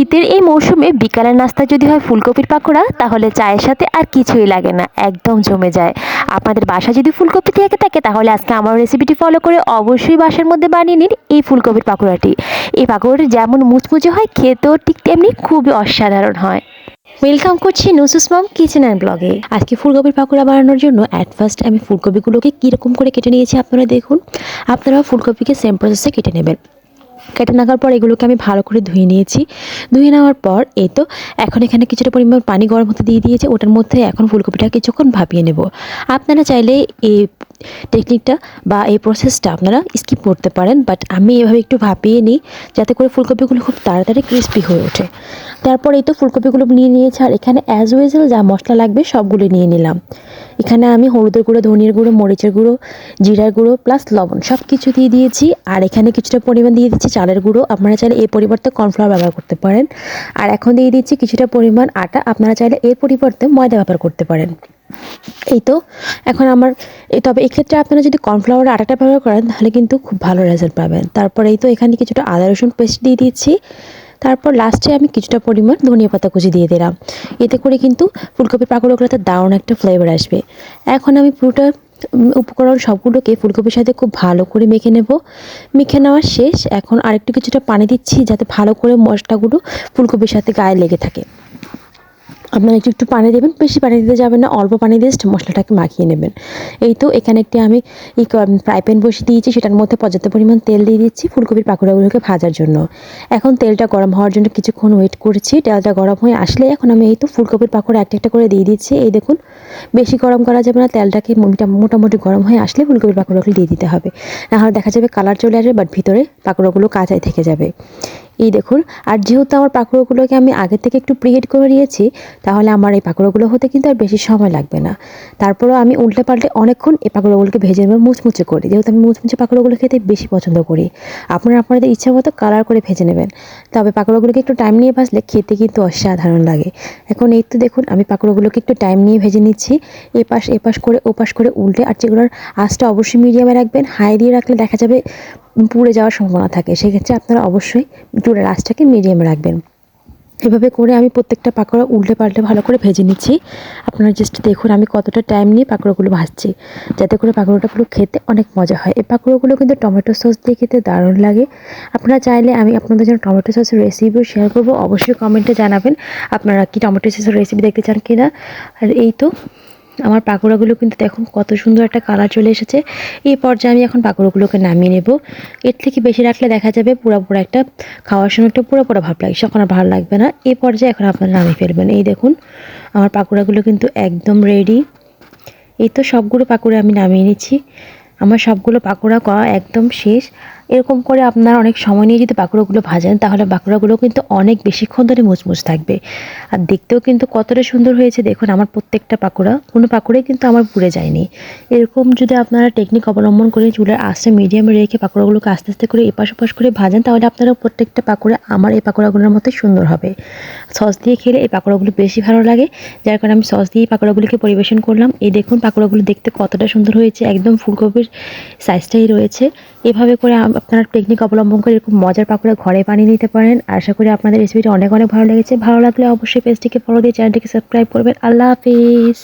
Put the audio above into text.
শীতের এই মৌসুমে বিকালের নাস্তা যদি হয় ফুলকপির পাকোড়া, তাহলে চায়ের সাথে আর কিছুই লাগে না, একদম জমে যায়। আপনাদের বাসা যদি ফুলকপি থেকে থাকে, তাহলে আজকে আমার রেসিপিটি ফলো করে অবশ্যই বাসার মধ্যে বানিয়ে নিন এই ফুলকপির পাকোড়াটি। এই পাকোড়াটি যেমন মুচমুচে হয়, খেতেও ঠিক তেমনি খুবই অসাধারণ হয়। ওয়েলকাম করছি নুসুস মম কিচেন অ্যান্ড ব্লগে আজকে ফুলকপির পাকোড়া বানানোর জন্য অ্যাট ফার্স্ট আমি ফুলকপিগুলোকে কীরকম করে কেটে নিয়েছি, আপনারা দেখুন। আপনারা ফুলকপিকে সেম প্রসেসে কেটে নেবেন। কেটে নাগার পর এগুলোকে আমি ভালো করে ধুয়ে নিয়েছি। ধুয়ে নেওয়ার পর এই তো, এখন এখানে কিছুটা পরিমাণ পানি গরম হতে দিয়ে দিয়েছে। ওটার মধ্যে এখন ফুলকপিটা কিছুক্ষণ ভাপিয়ে নেব। আপনারা চাইলে এই টেকনিকটা বা এই প্রসেসটা আপনারা স্কিপ করতে পারেন বাট আমি এভাবে একটু ভাপিয়ে নিই যাতে করে ফুলকপিগুলো খুব তাড়াতাড়ি ক্রিস্পি হয়ে ওঠে। তারপর এই তো ফুলকপিগুলো নিয়ে নিয়েছি, আর এখানে অ্যাজ ওয়েজেল যা মশলা লাগবে সবগুলো নিয়ে নিলাম। এখানে আমি হলুদের গুঁড়ো, ধনিয়ার গুঁড়ো, মরিচের গুঁড়ো, জিরার গুঁড়ো প্লাস লবণ সব কিছু দিয়ে দিয়েছি। আর এখানে কিছুটা পরিমাণ দিয়ে দিচ্ছি চালের গুঁড়ো, আপনারা চাইলে এই পরিবর্তে কর্নফ্লাওয়ার ব্যবহার করতে পারেন। আর এখন দিয়ে দিচ্ছি কিছুটা পরিমাণ আটা, আপনারা চাইলে এর পরিবর্তে ময়দা ব্যবহার করতে পারেন। এই তো, এখন আমার তবে এক্ষেত্রে আপনারা যদি কর্নফ্লাওয়ার আটাটা ব্যবহার করেন, তাহলে কিন্তু খুব ভালো রেজাল্ট পাবেন। তারপর এই তো এখানে কিছুটা আদা রসুন পেস্ট দিয়ে দিচ্ছি তারপর লাস্টে আমি কিছুটা পরিমাণ ধনিয়া পাতা কুচি দিয়ে দিলাম। এতে করে কিন্তু ফুলকপির পাকোড়াগুলোতে দারুণ একটা ফ্লেভার আসবে। এখন আমি পুরোটা উপকরণ সবগুলোকে ফুলকপির সাথে খুব ভালো করে মেখে নেব। মেখে নেওয়া শেষ। এখন আরেকটু কিছুটা পানি দিচ্ছি যাতে ভালো করে মশলাগুলো ফুলকপির সাথে গায়ে লেগে থাকে। আপনারা একটু একটু পানি দেবেন, বেশি পানি দিতে যাবেন না, অল্প পানি দিয়ে মশলাটাকে মাখিয়ে নেবেন। এই তো এখানে একটি আমি এই ফ্রাই প্যান বসিয়ে দিয়েছি, সেটার মধ্যে পর্যাপ্ত পরিমাণ তেল দিয়ে দিচ্ছি ফুলকপির পাকোড়াগুলোকে ভাজার জন্য। এখন তেলটা গরম হওয়ার জন্য কিছুক্ষণ ওয়েট করেছি, তেলটা গরম হয়ে আসলে এখন আমি এই তো ফুলকপির পাকোড়া একটা একটা করে দিয়ে দিচ্ছি। এই দেখুন, বেশি গরম করা যাবে না, তেলটাকে মোটামুটি গরম হয়ে আসলে ফুলকপির পাকোড়াগুলো দিয়ে দিতে হবে। নাহলে দেখা যাবে কালার চলে আসবে বাট ভিতরে পাকোড়াগুলো কাঁচাই থেকে যাবে। এই দেখুন, আর যেহেতু আমার পাকোড়াগুলোকে আমি আগে থেকে একটু প্রিহিট করে নিয়েছি, তাহলে আমার এই পাকোড়াগুলো হতে কিন্তু আর বেশি সময় লাগবে না। তারপরেও আমি উল্টে পাল্টে অনেকক্ষণ এই পাকোড়াগুলোকে ভেজে নেব, মুচমুচে করি। যেহেতু আমি মুচমুচে পাকোড়াগুলো খেতে বেশি পছন্দ করি, আপনারা আপনাদের ইচ্ছা মতো কালার করে ভেজে নেবেন। তবে পাকোড়াগুলোকে একটু টাইম নিয়ে ভাজলে খেতে কিন্তু অসাধারণ লাগে। এখন এই তো দেখুন, আমি পাকোড়াগুলোকে একটু টাইম নিয়ে ভেজে নিচ্ছি। এপাশ এপাশ করে, ওপাশ করে উল্টে, আর যেগুলোর আঁচটা অবশ্যই মিডিয়ামে রাখবেন হাই দিয়ে রাখলে দেখা যাবে পুড়ে যাওয়ার সম্ভাবনা থাকে। সেক্ষেত্রে আপনারা অবশ্যই চুলের আঁচটাকে মিডিয়ামে রাখবেন। এভাবে করে আমি প্রত্যেকটা পাকোড়া উল্টে পাল্টে ভালো করে ভেজে নিচ্ছি। আপনারা জাস্ট দেখুন আমি কতটা টাইম নিয়ে পাকোড়াগুলো ভাজছি। যাতে করে পাকোড়াগুলো খেতে অনেক মজা হয়। এই পাকোড়াগুলো কিন্তু টমেটো সস দিয়ে খেতে দারুণ লাগে। আপনারা চাইলে আমি আপনাদের জন্য টমেটো সসের রেসিপিও শেয়ার করব। অবশ্যই কমেন্টে জানাবেন আপনারা কি টমেটো সসের রেসিপি দেখতে চান কি না আর এই তো। আমার পাকোড়াগুলো কিন্তু দেখুন কত সুন্দর একটা কালার চলে এসেছে। এই পর্যায়ে আমি এখন পাকোড়াগুলোকে নামিয়ে নেব। এর থেকে বেশি রাখলে দেখা যাবে পুরো পুরো একটা খাওয়ার সময় একটা পুরো পুরো ভাব লাগে, সখন আর ভালো লাগবে না। এই পর্যায়ে এখন আপনারা নামিয়ে ফেলবেন। এই দেখুন, আমার পাকোড়াগুলো কিন্তু একদম রেডি এই তো সবগুলো পাকোড়া আমি নামিয়ে নিচ্ছি। আমার সবগুলো পাকোড়া করা একদম শেষ। এরকম করে আপনারা অনেক সময় নিয়ে যদি পাকোড়াগুলো ভাজেন, তাহলে পাকোড়াগুলো কিন্তু অনেক বেশিক্ষণ ধরে মুচমুচ থাকবে। আর দেখতেও কিন্তু কতটা সুন্দর হয়েছে। দেখুন, আমার প্রত্যেকটা পাকোড়া কোনো পাকোড়াই কিন্তু আমার পুড়ে যায়নি। এরকম যদি আপনারা টেকনিক অবলম্বন করে চুলের আস্তে মিডিয়ামে রেখে পাকোড়াগুলোকে আস্তে আস্তে করে এপাশ ওপাশ করে ভাজেন, তাহলে আপনারা প্রত্যেকটা পাকোড়া আমার এই পাকোড়াগুলোর মতো সুন্দর হবে। সস দিয়ে খেলে এই পাকোড়াগুলো বেশি ভালো লাগে। যার কারণে আমি সস দিয়ে এই পাকোড়াগুলিকে পরিবেশন করলাম। এই দেখুন পাকোড়াগুলো দেখতে কতটা সুন্দর হয়েছে। একদম ফুলকপির সাইজটাই রয়েছে। এভাবে করে আপনারা টেকনিক অবলম্বন করে এরকম মজার পাকোড়া ঘরে বানিয়ে নিতে পারেন। আশা করি আপনাদের রেসিপিটা অনেক অনেক ভালো লেগেছে। ভালো লাগলে অবশ্যই পেজটিকে ফলো দিয়ে চ্যানেলটিকে সাবস্ক্রাইব করবেন। আল্লাহ হাফিজ।